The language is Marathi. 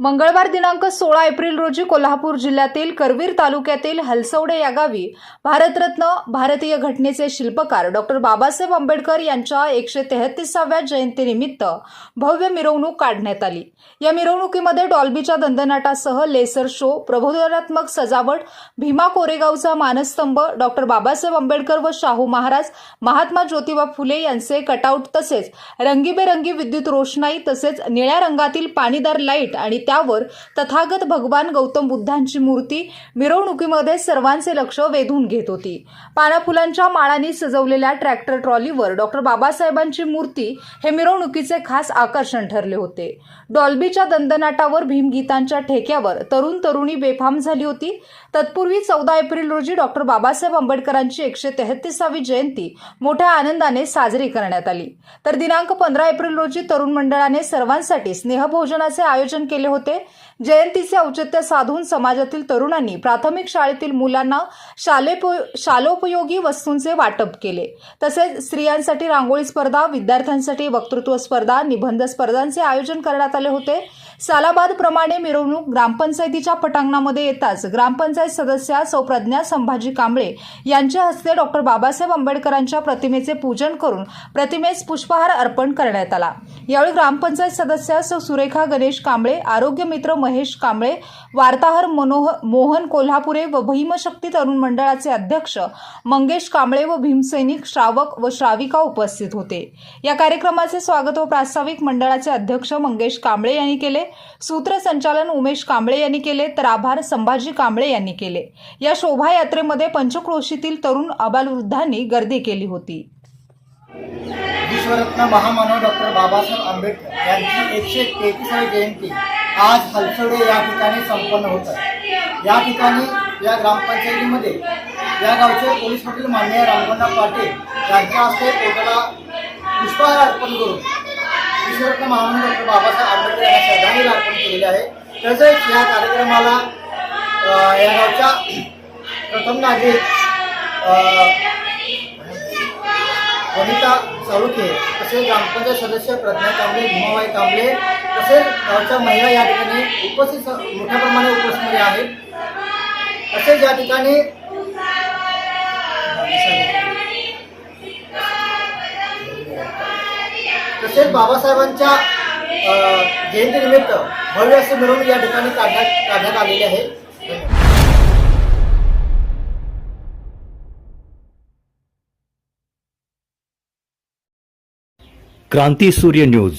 मंगळवार दिनांक सोळा एप्रिल रोजी कोल्हापूर जिल्ह्यातील करवीर तालुक्यातील हलसवडे या गावी भारतरत्न भारतीय घटनेचे शिल्पकार डॉक्टर बाबासाहेब आंबेडकर यांच्या एकशे तेहतीसाव्या जयंतीनिमित्त भव्य मिरवणूक काढण्यात आली. या मिरवणुकीमध्ये डॉल्बीच्या दंदनाटासह लेसर शो प्रबोधनात्मक सजावट भीमा कोरेगावचा मानस्तंभ डॉक्टर बाबासाहेब आंबेडकर व शाहू महाराज महात्मा ज्योतिबा फुले यांचे कटआउट तसेच रंगीबेरंगी विद्युत रोषणाई तसेच निळ्या रंगातील पाणीदार लाइट आणि त्यावर तथागत भगवान गौतम बुद्धांची मूर्ती मिरवणुकीमध्ये सर्वांचे लक्ष वेधून घेत होती. पानाफुलांच्या माळांनी सजवलेल्या ट्रॅक्टर ट्रॉलीवर डॉक्टर बाबासाहेबांची मूर्ती हे मिरवणुकीचे खास आकर्षण ठरले होते. डॉल्बीच्या दंदनाटावर भीमगीतांच्या ठेक्यावर तरुण तरुणी बेफाम झाली होती. तत्पूर्वी चौदा एप्रिल रोजी डॉक्टर बाबासाहेब आंबेडकरांची एकशे तेहतीसावी जयंती मोठ्या आनंदाने साजरी करण्यात आली. तर दिनांक पंधरा एप्रिल रोजी तरुण मंडळाने सर्वांसाठी स्नेहभोजनाचे आयोजन केले होते. होते. जयंतीचे औचित्य साधून समाजातील तरुणांनी प्राथमिक शाळेतील मुलांना शालेपो शालोपयोगी वस्तूंचे वाटप केले. तसेच स्त्रियांसाठी रांगोळी स्पर्धा विद्यार्थ्यांसाठी वक्तृत्व स्पर्धा निबंध स्पर्धांचे आयोजन करण्यात आले होते. सालाबादप्रमाणे मिरवणूक ग्रामपंचायतीच्या पटांगणामध्ये येताच ग्रामपंचायत सदस्या सौप्रज्ञा संभाजी कांबळे यांच्या हस्ते डॉक्टर बाबासाहेब आंबेडकरांच्या प्रतिमेचे पूजन करून प्रतिमेस पुष्पहार अर्पण करण्यात आला. यावेळी ग्रामपंचायत सदस्या सौ सुरेखा गणेश कांबळे आरोग्य मित्र महेश कांबळे वार्ताहर मनोहर मोहन कोल्हापुरे व भीमशक्ती तरुण मंडळाचे अध्यक्ष मंगेश कांबळे व भीमसैनिक श्रावक व श्राविका उपस्थित होते. या कार्यक्रमाचे स्वागत व प्रास्ताविक मंडळाचे अध्यक्ष मंगेश कांबळे यांनी केले. सूत्रसंचालन उमेश कांबळे यांनी केले तर आभार संभाजी कांबळे यांनी केले. या शोभायात्रेमध्ये पंचक्रोशीतील तरुण अबालवृद्धांनी गर्दी केली होती. विश्वरत्न महामानव डॉक्टर बाबासाहेब आंबेडकर यांची एकशे तेहतीसावी जयंती. आज हलसडे या ठिकाणी संपन्न होत आहे या ठिकाणी या ग्रामपंचायतीमध्ये या गावचे पोलीस पाटील मान्य रामगोंडा पाटील यांच्या हस्ते पोटाला पुष्पहार अर्पण करून विश्वरत्न महामंडळ डॉक्टर बाबासाहेब आंबेडकर यांना श्रद्धांजली अर्पण केलेली आहे. तसेच या कार्यक्रमाला या गावच्या प्रथम नागरिक वनिता चालुके तसेच ग्रामपंचायत सदस्य प्रज्ञा कांबळे भीमाबाई कांबळे तसेच गावच्या महिला या ठिकाणी उपस्थित मोठ्या प्रमाणात उपस्थित आहेत तसेच या ठिकाणी तसेच बाबासाहेबांच्या जयंतीनिमित्त भव्य असे मिळून या ठिकाणी काढण्यात काढण्यात आलेले आहे. क्रांती सूर्य न्यूज.